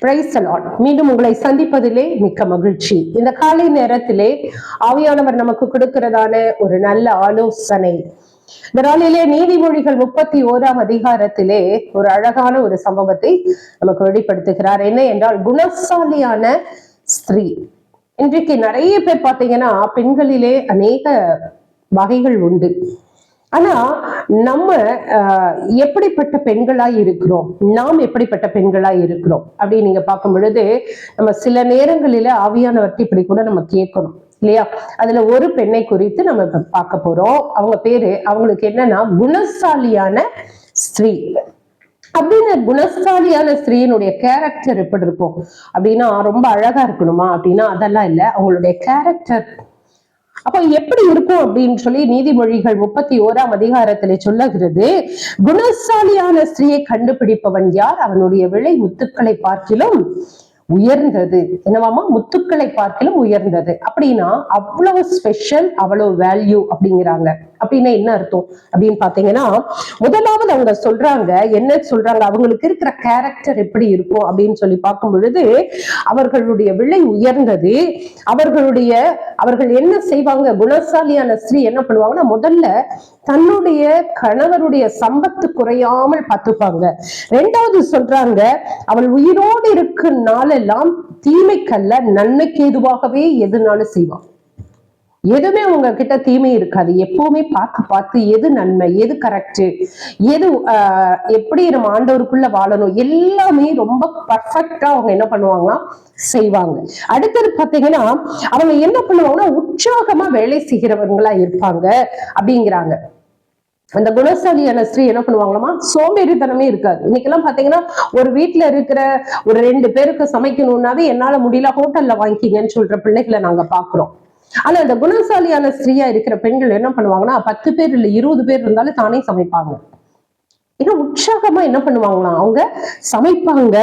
Price allot மீண்டும் உங்களை சந்திப்பதிலே மிக்க மகிழ்ச்சி. இந்த காலை நேரத்திலே ஆவியானவர் நமக்கு கொடுக்கிறதான ஒரு நல்ல ஆலோசனை. இந்த நாளிலே நீதிமொழிகள் முப்பத்தி ஓராம் அதிகாரத்திலே ஒரு அழகான ஒரு சம்பவத்தை நமக்கு வெளிப்படுத்துகிறார். என்ன என்றால் குணசாலியான ஸ்திரீ. இன்றைக்கு நிறைய பேர் பார்த்தீங்கன்னா பெண்களிலே அநேக வகைகள் உண்டு. ஆனா நம்ம எப்படிப்பட்ட பெண்களா இருக்கிறோம்? நாம் எப்படிப்பட்ட பெண்களா இருக்கிறோம்? அப்படின்னு நீங்க பார்க்கும் பொழுது நம்ம சில நேரங்களில ஆவியானவர்கிட்ட இப்படி கூட நம்ம கேட்கணும் இல்லையா? அதுல ஒரு பெண்ணை குறித்து நம்ம இப்ப பார்க்க போறோம். அவங்க பேரு அவங்களுக்கு என்னன்னா குணசாலியான ஸ்திரீ. அப்படின்னு குணசாலியான ஸ்திரீனுடைய கேரக்டர் எப்படி இருக்கும்? அப்படின்னா ரொம்ப அழகா இருக்கணுமா அப்படின்னா அதெல்லாம் இல்லை. அவங்களுடைய கேரக்டர் அப்ப எப்படி இருக்கும் அப்படின்னு சொல்லி நீதிமொழிகள் முப்பத்தி ஓராம் அதிகாரத்திலே சொல்லுகிறது. குணசாலியான ஸ்திரீயை கண்டுபிடிப்பவன் யார்? அவனுடைய விலை முத்துக்களை பார்க்கிலும் உயர்ந்தது. என்னவாமா முத்துக்களை பார்க்கிலும் உயர்ந்தது. அப்படின்னா அவ்வளவு ஸ்பெஷல் அவ்வளவு வேல்யூ அப்படிங்கிறாங்க. அப்படின்னா என்ன அர்த்தம்? அப்படின்னு பாத்தீங்கன்னா முதலாவது அவங்க சொல்றாங்க என்ன சொல்றாங்க? அவங்களுக்கு இருக்கிற கேரக்டர் எப்படி இருக்கும் அப்படின்னு சொல்லி பார்க்கும் பொழுது அவர்களுடைய விலை உயர்ந்தது. அவர்களுடைய அவர்கள் என்ன செய்வாங்க? குணசாலியான ஸ்ரீ என்ன பண்ணுவாங்கன்னா முதல்ல தன்னுடைய கணவருடைய சம்பத்து குறையாமல் பார்த்துப்பாங்க. ரெண்டாவது சொல்றாங்க அவள் உயிரோடு இருக்கும் நாளெல்லாம் தீமைக்கல்ல நன்மைக்கு எதுவாகவே எதுனாலும் செய்வான் எதுவுமே உங்ககிட்ட தீமை இருக்காது. எப்பவுமே பார்த்து பார்த்து எது நன்மை எது கரெக்ட் எது எப்படி நம்ம ஆண்டவருக்குள்ள வாழணும் எல்லாமே ரொம்ப பர்ஃபெக்டா அவங்க என்ன பண்ணுவாங்கன்னா செய்வாங்க. அடுத்தது பாத்தீங்கன்னா அவங்க என்ன பண்ணுவாங்கன்னா உற்சாகமா வேலை செய்கிறவங்களா இருப்பாங்க அப்படிங்கிறாங்க. அந்த குணசாலியான ஸ்திரீ என்ன பண்ணுவாங்களாமா சோம்பேறித்தனமே இருக்காது. இன்னைக்கெல்லாம் பாத்தீங்கன்னா ஒரு வீட்டுல இருக்கிற ஒரு ரெண்டு பேருக்கு சமைக்கணும்னாவே என்னால முடியல ஹோட்டல்ல வாங்கிக்கிங்கன்னு சொல்ற பிள்ளைகளை நாங்க பாக்குறோம் ஆனா அந்த குணசாலியான ஸ்திரீயா இருக்கிற பெண்கள் என்ன பண்ணுவாங்கன்னா பத்து பேர் இல்ல இருபது பேர் இருந்தாலும் தானே சமைப்பாங்க. ஏன்னா உற்சாகமா என்ன பண்ணுவாங்களாம் அவங்க சமைப்பாங்க.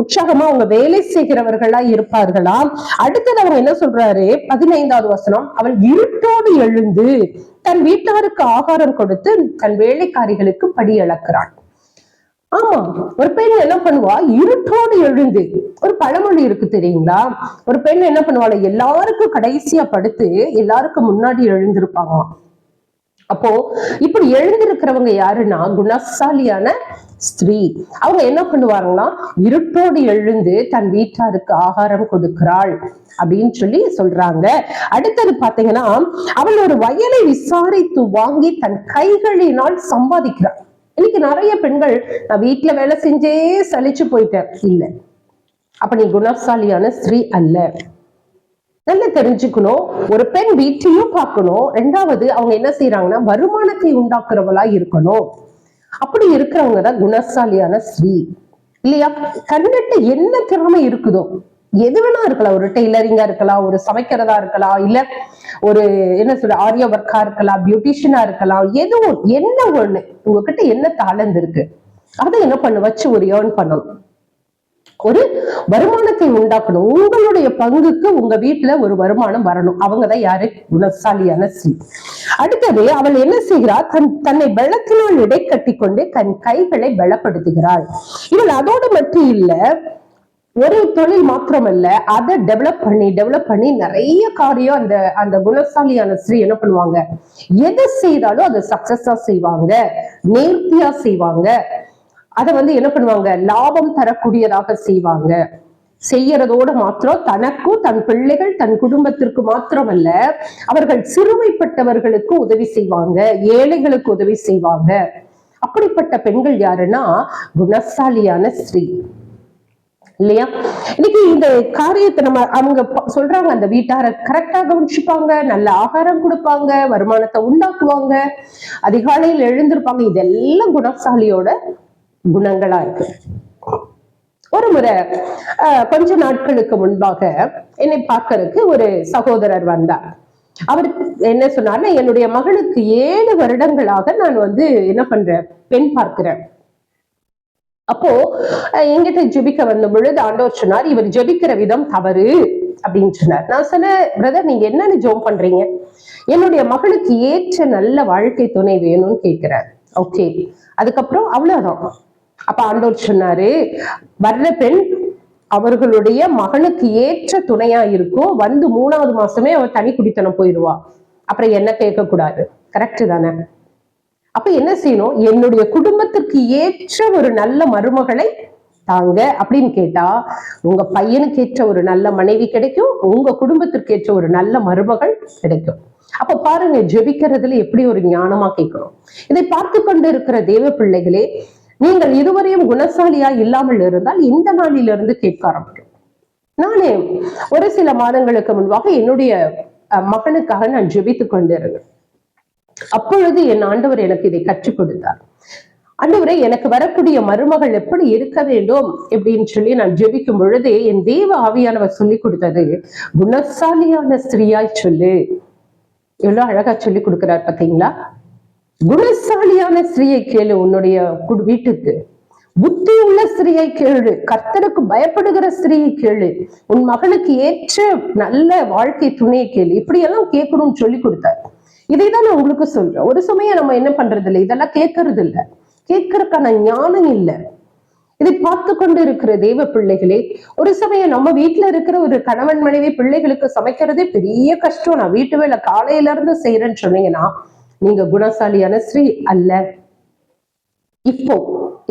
உற்சாகமா அவங்க வேலை செய்கிறவர்களா இருப்பார்களாம். அடுத்தது அவங்க என்ன சொல்றாரு? பதினைந்தாவது வசனம் அவள் இருட்டோடு எழுந்து தன் வீட்டாருக்கு ஆகாரம் கொடுத்து தன் வேலைக்காரிகளுக்கு படி அளக்கிறாள். ஆமா ஒரு பெண் என்ன பண்ணுவா? இருட்டோடு எழுந்து ஒரு பழமொழி இருக்கு தெரியுங்களா? ஒரு பெண் என்ன பண்ணுவாள்? எல்லாருக்கும் கடைசியா படுத்து எல்லாருக்கும் முன்னாடி எழுந்திருப்பாங்களாம் அப்போ இப்படி எழுந்திருக்கிறவங்க யாருன்னா குணசாலியான ஸ்திரீ. அவங்க என்ன பண்ணுவாங்கன்னா இருட்டோடு எழுந்து தன் வீட்டாருக்கு ஆகாரம் கொடுக்கிறாள் அப்படின்னு சொல்லி சொல்றாங்க. அடுத்தது பாத்தீங்கன்னா அவள் ஒரு வயலை விசாரித்து வாங்கி தன் கைகளினால் சம்பாதிக்கிறாள். இன்னைக்கு நிறைய பெண்கள் நான் வீட்டுல வேலை செஞ்சே சலிச்சு போயிட்டேன். இல்ல. அப்ப நீ குணசாலியான ஸ்திரீ அல்ல. நல்லா தெரிஞ்சுக்கணும். ஒரு பெண் வீட்டையும் பார்க்கணும். ரெண்டாவது அவங்க என்ன செய்யறாங்கன்னா வருமானத்தை உண்டாக்குறவளா இருக்கணும். அப்படி இருக்கிறவங்க தான் குணசாலியான ஸ்ரீ இல்லையா? கண்ணிட்டு என்ன திறமை இருக்குதோ எது வேணா இருக்கலாம். ஒரு டெய்லரிங்கா இருக்கலாம் ஒரு சமைக்கிறதா இருக்கலாம் இல்ல ஒரு என்ன சொல்ற ஆரிய ஒர்க்கா இருக்கலாம் பியூட்டிஷியனா இருக்கலாம் எதுவும் என்ன ஒண்ணு உங்ககிட்ட என்ன டேலண்ட் இருக்கு அதை என்ன பண்ண வச்சு ஒரு ஏர்ன் பண்ணணும். ஒரு வருமானத்தை உண்டாக்கணும். உங்களுடைய பங்குக்கு உங்க வீட்டுல ஒரு வருமானம் வரணும். அவங்கதான் யாரு? குணசாலியான ஸ்ரீ. அடுத்தது அவள் என்ன செய்கிறாள் தன் தன்னை வெள்ளத்தினால் இடை கட்டி கொண்டு தன் கைகளை பலப்படுத்துகிறாள். இவள் அதோடு மட்டும் இல்ல ஒரு தொழில் மாத்திரமல்ல அதை டெவலப் பண்ணி டெவலப் பண்ணி நிறைய காரியம் அந்த அந்த குணசாலியான ஸ்ரீ என்ன பண்ணுவாங்க? எது செய்தாலும் அதை சக்சஸா செய்வாங்க நேர்த்தியா செய்வாங்க. அதை வந்து என்ன பண்ணுவாங்க? லாபம் தரக்கூடியதாக செய்வாங்க. செய்யறதோட மாத்திரம் தனக்கும் தன் பிள்ளைகள் தன் குடும்பத்திற்கு மாத்திரமல்ல அவர்கள் சிறுமைப்பட்டவர்களுக்கு உதவி செய்வாங்க ஏழைகளுக்கு உதவி செய்வாங்க. அப்படிப்பட்ட பெண்கள் யாருன்னா குணசாலியான ஸ்ரீ. இல்லையா? இன்னைக்கு இந்த காரியத்தை நம்ம அவங்க சொல்றாங்க அந்த வீட்டார கரெக்டா கவனிச்சுப்பாங்க நல்ல ஆகாரம் கொடுப்பாங்க வருமானத்தை உண்டாக்குவாங்க அதிகாலையில் எழுந்திருப்பாங்க. இதெல்லாம் குணசாலியோட குணங்களா இருக்கு. ஒரு முறை கொஞ்ச நாட்களுக்கு முன்பாக என்னை பார்க்கறதுக்கு ஒரு சகோதரர் வந்தார். அவர் என்ன சொன்னார்னா என்னுடைய மகளுக்கு ஏழு வருடங்களாக நான் வந்து என்ன பண்றேன்? பெண் பார்க்கிறேன். அப்போ எங்கிட்ட என்கிட்ட ஜெபிக்க வந்த பொழுது ஆண்டவர் சொன்னார் இவர் ஜெபிக்கிற விதம் தவறு அப்படின்னு சொன்னார். நான் சொன்னேன் பிரதர் நீங்க என்னன்னு ஜோம் பண்றீங்க? என்னுடைய மகளுக்கு ஏற்ற நல்ல வாழ்க்கை துணை வேணும்னு கேட்கிறார். ஓகே அதுக்கப்புறம் அவ்வளவுதான். அப்ப ஆண்டவர் சொன்னாரு வர்ற பெண் அவர்களுடைய மகனுக்கு ஏற்ற துணையா இருக்கும் வந்து மூணாவது மாசமே அவ தனி குடித்தனம் போயிடுவா. அப்புறம் என்ன கேட்க கூடாது கரெக்ட் தானே? அப்ப என்ன செய்யணும்? என்னுடைய குடும்பத்திற்கு ஏற்ற ஒரு நல்ல மருமகளை தாங்க அப்படின்னு கேட்டா உங்க பையனுக்கு ஏற்ற ஒரு நல்ல மனைவி கிடைக்கும் உங்க குடும்பத்திற்கு ஏற்ற ஒரு நல்ல மருமகள் கிடைக்கும். அப்ப பாருங்க ஜெபிக்கிறதுல எப்படி ஒரு ஞானமா கேட்கணும்? இதை பார்த்து கொண்டு இருக்கிற தேவ பிள்ளைகளே நீங்கள் இதுவரையும் குணசாலியா இல்லாமல் இருந்தால் இந்த நாளிலிருந்து கேட்க ஆரம்பிக்கும். நானே ஒரு சில மாதங்களுக்கு முன்பாக என்னுடைய அஹ், மகனுக்காக நான் ஜெபித்துக் கொண்டிருந்தேன். அப்பொழுது என் ஆண்டவர் எனக்கு இதை கற்றுக் கொடுத்தார். ஆண்டவரே எனக்கு வரக்கூடிய மருமகள் எப்படி இருக்க வேண்டும் அப்படின்னு சொல்லி நான் ஜெபிக்கும் பொழுது என் தேவ ஆவியானவர் சொல்லி கொடுத்தது குணசாலியான ஸ்திரீயாய் சொல்லு. எவ்வளவு அழகா சொல்லி கொடுக்கிறார் பாத்தீங்களா குணசாலியான ஸ்திரீயை கேளு உன்னுடைய வீட்டுக்கு. புத்தி உள்ள ஸ்திரீயை கேளு கர்த்தருக்கு பயப்படுகிற ஸ்திரீயை கேளு. உன் மகளுக்கு ஏற்ற நல்ல வாழ்க்கை துணையை கேளு. இப்படியெல்லாம் கேட்கணும்னு சொல்லி கொடுத்தார். இதை தான் நான் உங்களுக்கு சொல்றேன். ஒரு சுமையை நம்ம என்ன பண்றது இல்லை இதெல்லாம் கேட்கறது இல்ல கேட்கறதுக்கான ஞானம் இல்லை. இதை பார்த்து கொண்டு இருக்கிற தெய்வ பிள்ளைகளே ஒரு சமயம் நம்ம வீட்டுல இருக்கிற ஒரு கணவன் மனைவி பிள்ளைகளுக்கு சமைக்கிறதே பெரிய கஷ்டம். நான் வீட்டு வேலை காலையில இருந்து செய்யறேன்னு சொன்னீங்கன்னா நீங்க குணசாலியான ஸ்ரீ அல்ல. இப்போ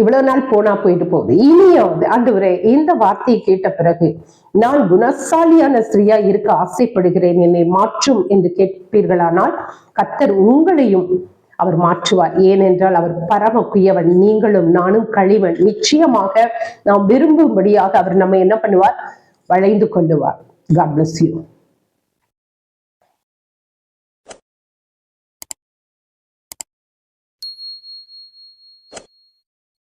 இவ்வளவு நாள் போனா போயிட்டு போகுது. இனியாவது ஆண்டவரே இந்த வார்த்தையை கேட்ட பிறகு நான் குணசாலியான ஸ்திரீயா இருக்க ஆசைப்படுகிறேன். என்னை மாற்றும் என்று கேட்பீர்களானால் கத்தர் உங்களையும் அவர் மாற்றுவார். ஏனென்றால் அவர் பரம குயவன் நீங்களும் நானும் கழிவன். நிச்சயமாக நாம் விரும்பும்படியாக அவர் நம்ம என்ன பண்ணுவார்? வளைந்து கொள்ளுவார். God bless you